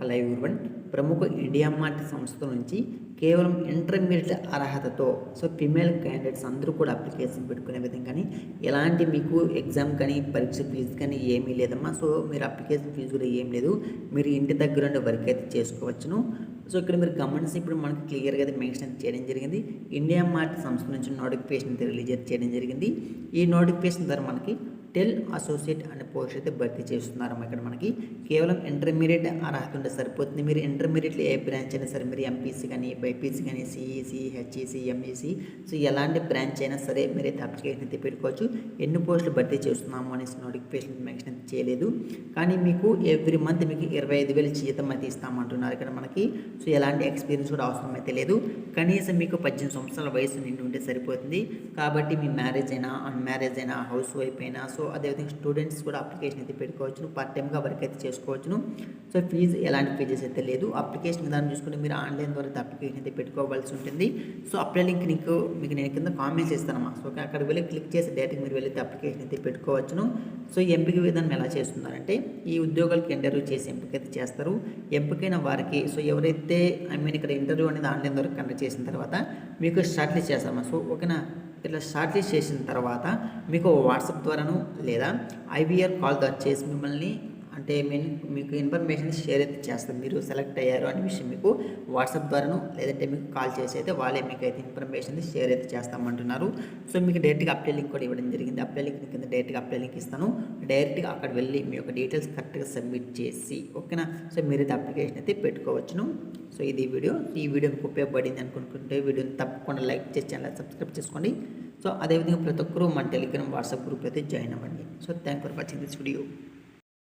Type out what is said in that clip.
Hello everyone. ప్రముఖ India Mart సంస్థ నుంచి కేవలం ఇంటర్మీడియట్ అర్హతతో సో ఫిమేల్ క్యాండిడేట్స్ అందరూ కూడా అప్లికేషన్ పెట్టుకునే విధంగాని ఎలాంటి మీకు ఎగ్జామ్ కానీ పరీక్ష ఫీజు కానీ ఏమీ లేదమ్మా. సో మీరు అప్లికేషన్ ఫీజు కూడా ఏం లేదు. మీరు ఇంటి దగ్గర ఉండే వర్క్ అయితే చేసుకోవచ్చును. సో ఇక్కడ మీరు గమనించి ఇప్పుడు మనకి క్లియర్గా అయితే మెన్షన్ చేయడం జరిగింది. ఇండియా మార్ట్ సంస్థ నుంచి నోటిఫికేషన్ అయితే రిలీజ్ చేయడం జరిగింది. ఈ నోటిఫికేషన్ ద్వారా మనకి టెల్ అసోసియేట్ అనే పోస్ట్ అయితే భర్తీ చేస్తున్నారు ఇక్కడ మనకి. కేవలం ఇంటర్మీడియట్ అర్హత ఉంటే సరిపోతుంది. మీరు ఇంటర్మీడియట్లో ఏ బ్రాంచ్ అయినా సరే మీరు ఎంపీసీ కానీ బైపీసీ కానీ సిఈసి హెచ్ఈసి ఎంఈసి సో ఎలాంటి బ్రాంచ్ అయినా సరే మీరైతే అప్లికేషన్ అయితే పెట్టుకోవచ్చు. ఎన్ని పోస్టులు భర్తీ చేస్తున్నాము అనేసి నోటిఫికేషన్ మెన్షన్ చేయలేదు. కానీ మీకు ఎవ్రీ మంత్ మీకు ఇరవై ఐదు వేలు జీతం అయితే ఇస్తామంటున్నారు ఇక్కడ మనకి. సో ఎలాంటి ఎక్స్పీరియన్స్ కూడా అవసరం అయితే లేదు. కనీసం మీకు పద్దెనిమిది సంవత్సరాల వయసు నిండి ఉంటే సరిపోతుంది. కాబట్టి మీ మ్యారేజ్ అయినా అన్మ్యారేజ్ అయినా హౌస్ వైఫ్ అయినా సో అదేవిధంగా స్టూడెంట్స్ కూడా అప్లికేషన్ అయితే పెట్టుకోవచ్చును పార్ట్ టైమ్గా వర్క్ అయితే చేసుకోవచ్చును. సో ఫీజు ఎలాంటి ఫీజెస్ అయితే లేదు. అప్లికేషన్ విధానం చూసుకుంటే మీరు ఆన్లైన్ ద్వారా అయితే అప్లికేషన్ అయితే పెట్టుకోవాల్సి ఉంటుంది. సో అప్లై లింక్ నీకు మీకు నేను కింద కామెంట్స్ ఇస్తానమ్మా సో అక్కడ వెళ్ళి క్లిక్ చేసి డైరెక్ట్ మీరు వెళ్ళి అప్లికేషన్ అయితే పెట్టుకోవచ్చును. సో ఎంపిక విధానం ఎలా చేస్తున్నారంటే ఈ ఉద్యోగాలకి ఇంటర్వ్యూ చేసి ఎంపిక అయితే చేస్తారు. ఎంపికైన వారికి సో ఎవరైతే ఐ మీన్ ఇక్కడ ఇంటర్వ్యూ అనేది ఆన్లైన్ ద్వారా కండక్ట్ చేసిన తర్వాత మీకు షార్ట్ లిస్ట్ చేస్తామా సో ఓకేనా? ఇట్లా షార్ట్ లిస్ట్ చేసిన తర్వాత మీకు వాట్సాప్ ద్వారాను లేదా ఐవీఆర్ కాల్ ద్వారా చేసి మిమ్మల్ని అంటే మీన్ మీకు ఇన్ఫర్మేషన్ షేర్ అయితే చేస్తాం. మీరు సెలెక్ట్ అయ్యారు అనే విషయం మీకు వాట్సాప్ ద్వారాను లేదంటే మీకు కాల్ చేసి అయితే వాళ్ళే మీకు అయితే ఇన్ఫర్మేషన్ షేర్ అయితే చేస్తామంటున్నారు. సో మీకు డైరెక్ట్గా అప్లై లింక్ కూడా ఇవ్వడం జరిగింది. అప్లై లింక్ కింద డైరెక్ట్గా అప్లై లింక్ ఇస్తాను. డైరెక్ట్గా అక్కడ వెళ్ళి మీ యొక్క డీటెయిల్స్ కరెక్ట్గా సబ్మిట్ చేసి ఓకేనా సో మీరైతే అప్లికేషన్ అయితే పెట్టుకోవచ్చును. సో ఇది వీడియో. ఈ వీడియో మీకు ఉపయోగపడింది అనుకుంటుంటే వీడియోని తప్పకుండా లైక్ చేసి ఛానల్ సబ్స్క్రైబ్ చేసుకోండి. సో అదేవిధంగా ప్రతి ఒక్కరూ మన టెలిగ్రామ్ వాట్సాప్ గ్రూప్ అయితే జాయిన్ అవ్వండి. So thank for watching this video